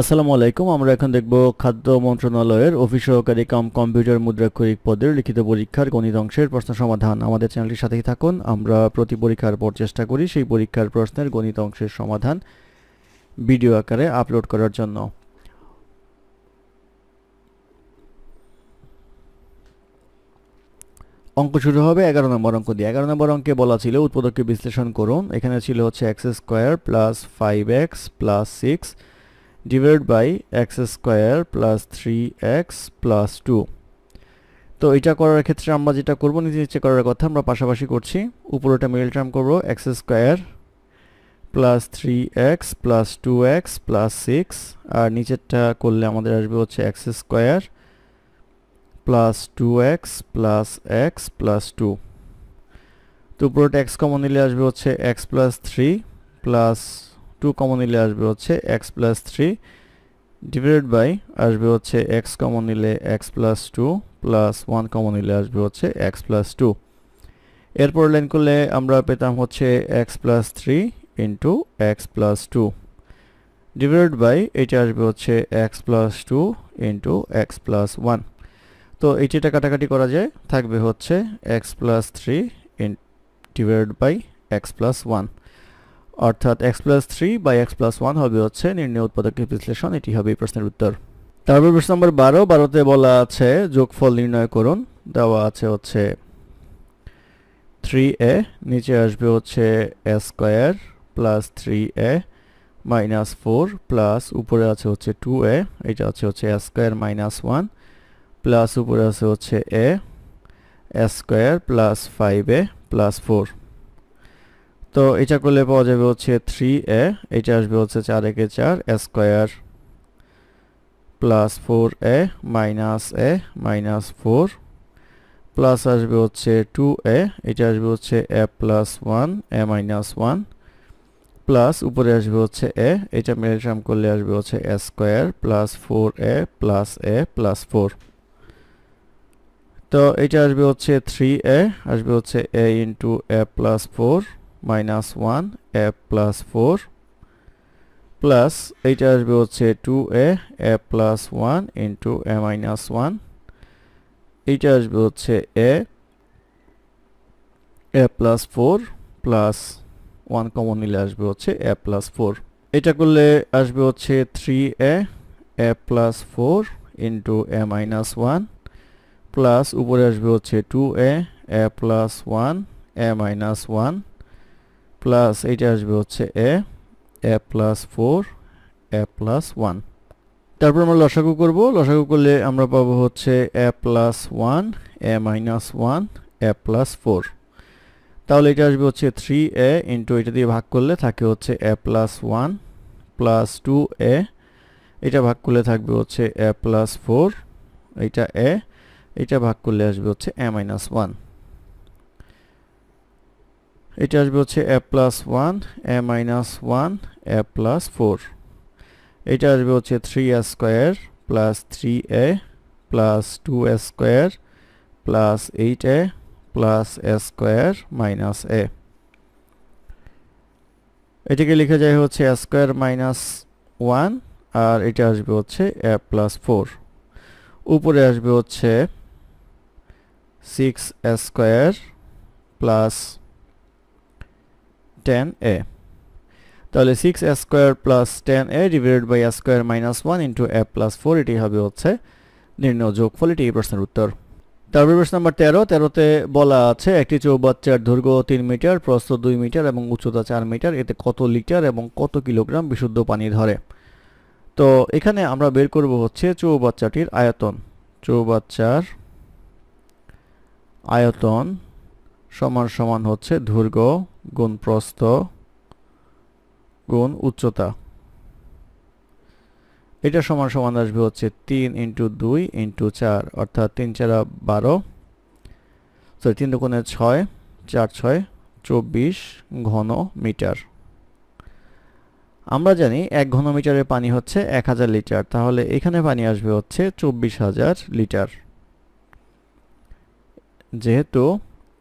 আসসালামু আলাইকুম, আমরা এখন দেখব খাদ্য মন্ত্রণালয়ের অফিস সহকারী কাম কম্পিউটার মুদ্রাক্ষরিক পদের লিখিত পরীক্ষার গণিত অংশের প্রশ্ন সমাধান। আমাদের চ্যানেলটির সাথেই থাকুন, আমরা প্রতি পরীক্ষার পর চেষ্টা করি সেই পরীক্ষার প্রশ্নের গণিত অংশের সমাধান ভিডিও আকারে আপলোড করার জন্য। অঙ্ক শুরু হবে এগারো নম্বর অঙ্ক দিয়ে। এগারো নম্বর অঙ্কে বলা ছিল, উৎপাদককে বিশ্লেষণ করুন। এখানে ছিল হচ্ছে x square plus five x plus six divide by x square plus three x plus two তো এটা করার ক্ষেত্রে আমরা যেটা করব, নিচে নিচে করার কথা আমরা পাশাপাশি করছি। উপরেটা মিডল টার্ম করব x square plus three x plus two x plus six আর নিচেরটা করলে আমাদের আসবে হচ্ছে x square plus two x plus x plus two তো উপরেটা এক্স কমন নিলে আসবে হচ্ছে x plus three plus two common নিলে আসবে হচ্ছে x plus three divided by আসবে হচ্ছে এক্স কমন নিলে x plus two plus one common নিলে আসবে হচ্ছে এক্স প্লাস টু এরপর লাইন করলে আমরা পেতাম হচ্ছে x plus three into x plus two divided by এটা আসবে হচ্ছে x plus two into x plus one তো এইটিটা কাটাকাটি করা যায়, থাকবে হচ্ছে x plus three in divide by x plus one অর্থাৎ x plus three by x plus one হবে হচ্ছে নির্ণয় উৎপাদকের বিশ্লেষণ, এটি হবে এই প্রশ্নের উত্তর। তারপর প্রশ্ন নম্বর বারো, বারোতে বলা আছে যোগফল নির্ণয় করুন, দেওয়া আছে হচ্ছে থ্রি এ নিচে আসবে হচ্ছে a square plus three a minus four plus উপরে আছে হচ্ছে টু এ এটা আছে হচ্ছে a square minus one plus উপরে আছে হচ্ছে a square plus five a plus four তো এটা করলে পাওয়া যাবে হচ্ছে থ্রি এ এটা আসবে হচ্ছে চার একে চার square plus four a minus a minus four plus আসবে হচ্ছে টু এ এটা আসবে হচ্ছে a plus one a minus one plus উপরে আসবে হচ্ছে এ এটা মেলসাম করলে আসবে হচ্ছে a square plus four a plus a plus four তো এটা আসবে হচ্ছে থ্রি এ আসবে হচ্ছে a into a plus four minus one a plus four plus এইটা আসবে হচ্ছে two a a plus one into a minus one এইটা আসবে হচ্ছে a a plus four plus one common নিলে আসবে হচ্ছে এ প্লাস ফোর এটা করলে আসবে হচ্ছে three a a plus four into a minus one plus উপরে আসবে হচ্ছে two a a plus one a minus one plus এইটা আসবে হচ্ছে a a plus four a plus one তারপর আমরা লসাগু করব। লসাগু করলে আমরা পাবো হচ্ছে a plus one a minus one a plus four তাহলে এটা আসবে হচ্ছে থ্রি এ ইন্টু এটা দিয়ে ভাগ করলে থাকে হচ্ছে a plus one plus two a এটা ভাগ করলে থাকবে হচ্ছে এ প্লাস ফোর এইটা এ এটা ভাগ করলে আসবে হচ্ছে এ মাইনাস ওয়ান এটা আসবে হচ্ছে a plus one a minus one a plus four এটা আসবে হচ্ছে three a square plus three a plus two a square plus eight a plus a square minus a এটাকে লিখে যায় হচ্ছে এ স্কোয়ার মাইনাস ওয়ান আর এটা আসবে হচ্ছে এ প্লাস ফোর উপরে আসবে হচ্ছে six square plus ten a তাহলে six square plus ten a divided by square minus one into a plus four এটি হবে হচ্ছে নির্ণয় যোগফল, এটি এই প্রশ্নের উত্তর। তারপর প্রশ্ন নাম্বার তেরো, তেরোতে বলা আছে, একটি চৌবাচ্চার দৈর্ঘ্য তিন মিটার, প্রস্থ দুই মিটার এবং উচ্চতা চার মিটার, এতে কত লিটার এবং কত কিলোগ্রাম বিশুদ্ধ পানি ধরে? তো এখানে আমরা বের করব হচ্ছে চৌবাচ্চাটির আয়তন। চৌবাচ্চার আয়তন সমান সমান হচ্ছে দৈর্ঘ্য গুণ প্রস্থ গুণ উচ্চতা। এটা সমান সমান আসবে হচ্ছে তিন ইন্টু দুই ইন্টু চার, অর্থাৎ তিন চারা বারো সরি তিন দুগুণে ছয়, চার ছয়, চব্বিশ ঘন মিটার আমরা জানি এক ঘন মিটারের পানি হচ্ছে এক হাজার লিটার, তাহলে এখানে পানি আসবে হচ্ছে চব্বিশ হাজার লিটার। যেহেতু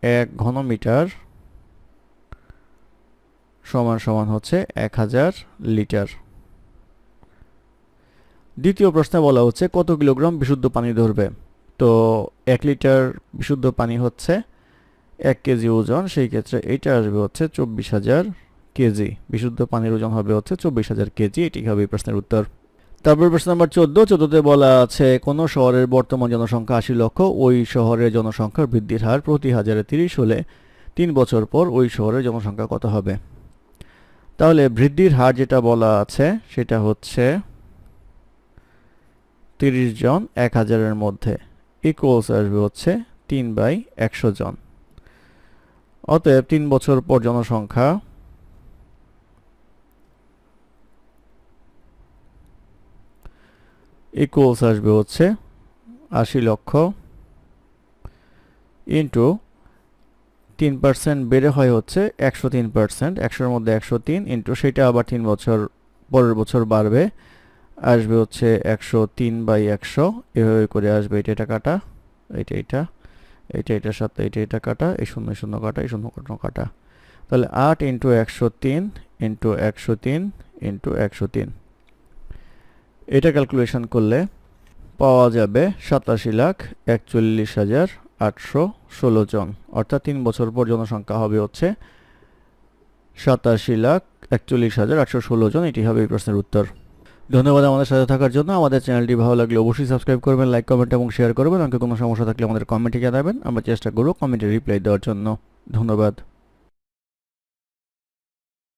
এক ঘনমিটার সমান সমান হচ্ছে এক হাজার লিটার। দ্বিতীয় প্রশ্নে বলা হচ্ছে কত কিলোগ্রাম বিশুদ্ধ পানি ধরবে? তো এক লিটার বিশুদ্ধ পানি হচ্ছে এক কেজি ওজন, সেই ক্ষেত্রে এইটা আসবে হচ্ছে চব্বিশ হাজার কেজি। বিশুদ্ধ পানির ওজন হবে হচ্ছে চব্বিশ হাজার কেজি, এটি হবে প্রশ্নের উত্তর। তারপর প্রশ্ন নাম্বার চোদ্দ, চোদ্দতে বলা আছে, কোন শহরের বর্তমান জনসংখ্যা আশি লক্ষ, ওই শহরের জনসংখ্যার বৃদ্ধির হার প্রতি হাজারে তিরিশ হলে তিন বছর পর ওই শহরের জনসংখ্যা কত হবে? তাহলে বৃদ্ধির হার যেটা বলা আছে, সেটা হচ্ছে তিরিশ জন এক হাজারের মধ্যে ইকুয়ালস আসবে হচ্ছে তিন বাই একশো জন। অতএব তিন বছর পর জনসংখ্যা ইকুয়ালস আসবে হচ্ছে আশি লক্ষ ইন্টু তিন পার্সেন্ট বেড়ে হয় হচ্ছে একশো তিন পার্সেন্ট একশোর মধ্যে একশো তিন ইন্টু সেটা আবার তিন বছর, পরের বছর বাড়বে, আসবে হচ্ছে একশো তিন বাই একশো, এভাবে করে আসবে, এটা এটা কাটা, এটা এটা এটা এটার সাথে এটা এটা কাটা, এই শূন্য শূন্য কাটা, এই শূন্য শূন্য কাটা। তাহলে আট ইন্টু একশো তিন ইন্টু একশো তিন ইন্টু একশো তিন। এটা ক্যালকুলেশন করলে পাওয়া যাবে সাতাশি লাখ একচল্লিশ হাজার আটশো ষোলো জন। অর্থাৎ তিন বছর পর জনসংখ্যা হবে হচ্ছে সাতাশি লাখ একচল্লিশ হাজার আটশো ষোলো জন। এটি হবে এই প্রশ্নের উত্তর। ধন্যবাদ আমাদের সাথে থাকার জন্য। আমাদের চ্যানেলটি ভালো লাগলে অবশ্যই সাবস্ক্রাইব করবেন লাইক কমেন্ট এবং শেয়ার করবেন। আমাকে কোনো সমস্যা থাকলে আমাদের কমেন্টে জানাবেন। আমরা চেষ্টা করব কমেন্টে রিপ্লাই দেওয়ার জন্য। ধন্যবাদ।